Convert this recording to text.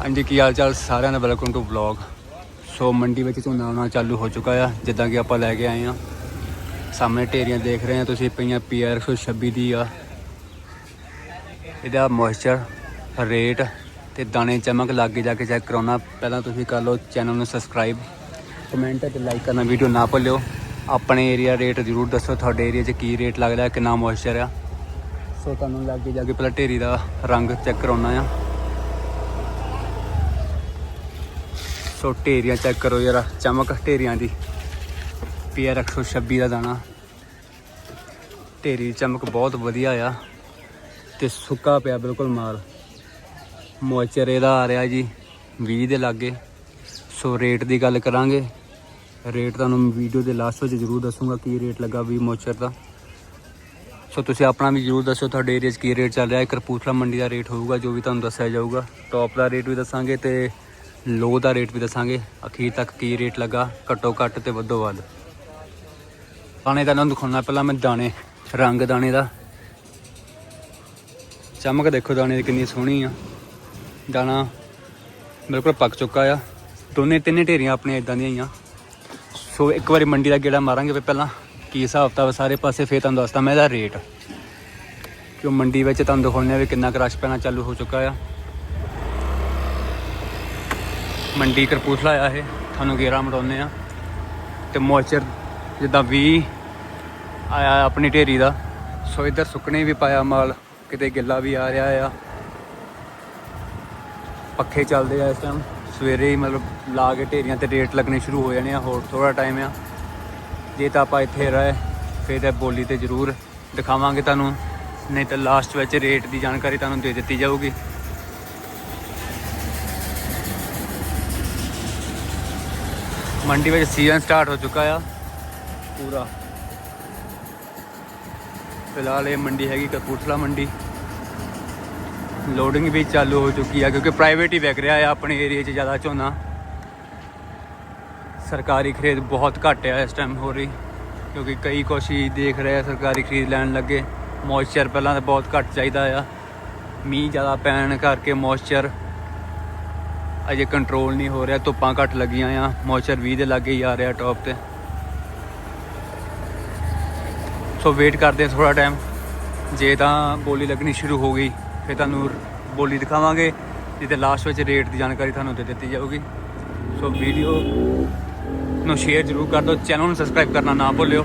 ਹਾਂਜੀ, ਕੀ ਹਾਲ ਚਾਲ? ਸਾਰਿਆਂ ਦਾ ਵੈਲਕਮ ਟੂ ਵਲੌਗ ਸੋ ਮੰਡੀ ਵਿੱਚ ਝੋਨਾ ਆਉਣਾ ਚਾਲੂ ਹੋ ਚੁੱਕਾ ਆ। ਜਿੱਦਾਂ ਕਿ ਆਪਾਂ ਲੈ ਕੇ ਆਏ ਆ। ਸਾਹਮਣੇ ਢੇਰੀਆਂ ਦੇਖ ਰਹੇ ਆ ਤੁਸੀਂ, ਪਈਆਂ ਪੀਆਰ 126 ਦੀ ਆ। ਇਹਦਾ ਮੋਇਸਚਰ ਰੇਟ ਤੇ ਦਾਣੇ ਚਮਕ ਲੱਗ ਜਾ ਕੇ ਚੈੱਕ ਕਰਾਉਣਾ। ਪਹਿਲਾਂ ਤੁਸੀਂ ਕਰ ਲਓ ਚੈਨਲ ਨੂੰ ਸਬਸਕ੍ਰਾਈਬ ਕਮੈਂਟ ਤੇ ਲਾਈਕ ਕਰਨਾ ਵੀਡੀਓ ਨਾ ਭੁੱਲਿਓ। ਆਪਣੇ ਏਰੀਆ ਰੇਟ ਜ਼ਰੂਰ ਦੱਸੋ, ਤੁਹਾਡੇ ਏਰੀਆ 'ਚ ਕੀ ਰੇਟ ਲੱਗਦਾ, ਕਿੰਨਾ ਮੋਇਸਚਰ ਆ। ਸੋ ਤੁਹਾਨੂੰ ਲੱਗ ਜਾ ਕੇ ਪਹਿਲਾਂ ਢੇਰੀ ਦਾ ਰੰਗ ਚੈੱਕ ਕਰਾਉਣਾ ਆ। ਸੋ ਢੇਰੀਆਂ ਚੈੱਕ ਕਰੋ ਯਾਰ, ਚਮਕ ਢੇਰੀਆਂ ਦੀ। ਪੀਆਰ 126 ਦਾ ਦਾਣਾ। ਢੇਰੀ ਦੀ ਚਮਕ ਬਹੁਤ ਵਧੀਆ ਆ ਤੇ ਸੁੱਕਾ ਪਿਆ ਬਿਲਕੁਲ ਮਾਲ। ਮੋਇਸਚਰ ਇਹਦਾ ਆ ਰਿਹਾ ਜੀ 20 ਦੇ ਲਾਗੇ। ਸੋ ਰੇਟ ਦੀ ਗੱਲ ਕਰਾਂਗੇ। ਰੇਟ ਤੁਹਾਨੂੰ ਵੀਡੀਓ ਦੇ ਲਾਸਟ ਵਿੱਚ ਜ਼ਰੂਰ ਦੱਸੂਗਾ ਕੀ ਰੇਟ ਲੱਗਾ ਵੀ ਮੋਇਸਚਰ ਦਾ। ਸੋ ਤੁਸੀਂ ਆਪਣਾ ਵੀ ਜ਼ਰੂਰ ਦੱਸੋ ਤੁਹਾਡੇ ਏਰੀਆ 'ਚ ਕੀ ਰੇਟ ਚੱਲ ਰਿਹਾ। ਹੈ ਕਰਪੂਥਲਾ ਮੰਡੀ ਦਾ ਰੇਟ ਹੋਊਗਾ, ਜੋ ਵੀ ਤੁਹਾਨੂੰ ਦੱਸਿਆ ਜਾਊਗਾ। ਟੌਪ ਦਾ ਰੇਟ ਵੀ ਦੱਸਾਂਗੇ ਤੇ ਲੋ ਦਾ ਰੇਟ ਵੀ ਦੱਸਾਂਗੇ। ਅਖੀਰ ਤੱਕ ਕੀ ਰੇਟ ਲੱਗਾ, ਘੱਟੋ ਘੱਟ ਤੇ ਵੱਧੋ ਵੱਧ। ਦਾਣੇ ਦਾ ਤੁਹਾਨੂੰ ਦਿਖਾਉਣਾ, ਪਹਿਲਾਂ ਮੈਂ ਦਾਣੇ, ਰੰਗ ਦਾਣੇ ਦਾ। ਚਮਕ ਦੇਖੋ ਦਾਣੇ ਦੀ ਕਿੰਨੀ ਸੋਹਣੀ ਆ। ਦਾਣਾ ਬਿਲਕੁਲ ਪੱਕ ਚੁੱਕਾ ਆ। ਦੋਨੇ ਤਿੰਨੇ ਢੇਰੀਆਂ ਆਪਣੀਆਂ ਇਦਾਂ ਦੀਆਂ ਹੀ ਆ। ਸੋ ਇੱਕ ਵਾਰੀ ਮੰਡੀ ਦਾ ਗੇੜਾ ਮਾਰਾਂਗੇ ਵੀ ਪਹਿਲਾਂ ਕੀ ਹਿਸਾਬ ਕਿਤਾਬ ਸਾਰੇ ਪਾਸੇ, ਫੇਰ ਤੁਹਾਨੂੰ ਦੱਸਦਾ ਮੈਂ ਇਹਦਾ ਰੇਟ। ਕਿਉਂ ਮੰਡੀ ਵਿੱਚ ਤੁਹਾਨੂੰ ਦਿਖਾਉਂਦੇ ਆ ਵੀ ਕਿੰਨਾ ਕ੍ਰਸ਼ ਪੈਣਾ, ਚਾਲੂ ਹੋ ਚੁੱਕਾ ਆ। ਮੰਡੀ ਕਰਪੂਥਲਾ ਆ ਇਹ, ਤੁਹਾਨੂੰ ਗੇਰਾ ਮਟਾਉਂਦੇ ਆ ਤੇ ਮੋਇਸਚਰ ਜਿੱਦਾਂ 20 ਆਇਆ ਆਪਣੀ ਢੇਰੀ ਦਾ, ਸੋ ਇੱਧਰ ਸੁੱਕਣੇ ਵੀ ਪਾਇਆ ਮਾਲ, ਕਿਤੇ ਗਿੱਲਾ ਵੀ ਆ ਰਿਹਾ ਆ। ਪੱਖੇ ਚੱਲਦੇ ਆ ਇਸ ਟਾਈਮ ਸਵੇਰੇ ਹੀ ਮਤਲਬ ਲਾ ਕੇ ਢੇਰੀਆਂ ਤੇ ਰੇਟ ਲੱਗਣੇ ਸ਼ੁਰੂ ਹੋ ਜਾਣੇ ਆ, ਹੋਰ ਥੋੜਾ ਟਾਈਮ ਆ। ਜੇ ਤਾਂ ਆਪਾਂ ਇੱਥੇ ਰਹੇ, ਫਿਰ ਤਾਂ ਬੋਲੀ ਤੇ ਜ਼ਰੂਰ ਦਿਖਾਵਾਂਗੇ ਤੁਹਾਨੂੰ, ਨਹੀਂ ਤਾਂ ਲਾਸਟ ਵਿੱਚ ਰੇਟ ਦੀ ਜਾਣਕਾਰੀ ਤੁਹਾਨੂੰ ਦੇ ਦਿੱਤੀ ਜਾਊਗੀ। ਮੰਡੀ ਵਿੱਚ ਸੀਜ਼ਨ ਸਟਾਰਟ ਹੋ ਚੁੱਕਾ ਆ। ਪੂਰਾ। ਫਿਲਹਾਲ ਇਹ ਮੰਡੀ ਹੈਗੀ ਕਪੂਰਥਲਾ ਮੰਡੀ। ਲੋਡਿੰਗ ਵੀ ਚਾਲੂ ਹੋ ਚੁੱਕੀ ਆ ਕਿਉਂਕਿ ਪ੍ਰਾਈਵੇਟ ਹੀ ਵਿਕ ਰਿਹਾ ਆ ਆਪਣੇ ਏਰੀਆ 'ਚ ਜ਼ਿਆਦਾ ਝੋਨਾ। ਸਰਕਾਰੀ ਖਰੀਦ ਬਹੁਤ ਘੱਟ ਆ ਇਸ ਟਾਈਮ ਹੋ ਰਹੀ, ਕਿਉਂਕਿ ਕਈ ਕੁਛ ਹੀ ਦੇਖ ਰਹੇ ਆ ਸਰਕਾਰੀ ਖਰੀਦ ਲੈਣ ਲੱਗੇ। ਮੋਇਸਚਰ ਪਹਿਲਾਂ ਤਾਂ ਬਹੁਤ ਘੱਟ ਚਾਹੀਦਾ ਆ। ਮੀਂਹ ਜ਼ਿਆਦਾ ਪੈਣ ਕਰਕੇ ਮੋਇਸਚਰ ਅਜੇ ਕੰਟਰੋਲ ਨਹੀਂ ਹੋ ਰਿਹਾ, ਧੁੱਪਾਂ ਘੱਟ ਲੱਗੀਆਂ ਆ ਮੋਇਸਚਰ 20 ਦੇ ਲਾਗੇ ਹੀ ਆ ਰਿਹਾ ਟੌਪ ਤੇ। ਸੋ ਵੇਟ ਕਰਦੇ ਥੋੜਾ ਟਾਈਮ ਜੇ ਤਾਂ ਬੋਲੀ ਲੱਗਣੀ ਸ਼ੁਰੂ ਹੋ ਗਈ, ਫਿਰ ਤੁਹਾਨੂੰ ਬੋਲੀ ਦਿਖਾਵਾਂਗੇ ਜਿਹਦੇ ਲਾਸਟ ਵਿੱਚ ਰੇਟ ਦੀ ਜਾਣਕਾਰੀ ਤੁਹਾਨੂੰ ਦੇ ਦਿੱਤੀ ਜਾਊਗੀ। ਸੋ ਵੀਡੀਓ ਨੂੰ ਸ਼ੇਅਰ ਜ਼ਰੂਰ ਕਰ ਦਿਓ ਚੈਨਲ ਨੂੰ ਸਬਸਕ੍ਰਾਈਬ ਕਰਨਾ ਨਾ ਭੁੱਲਿਓ।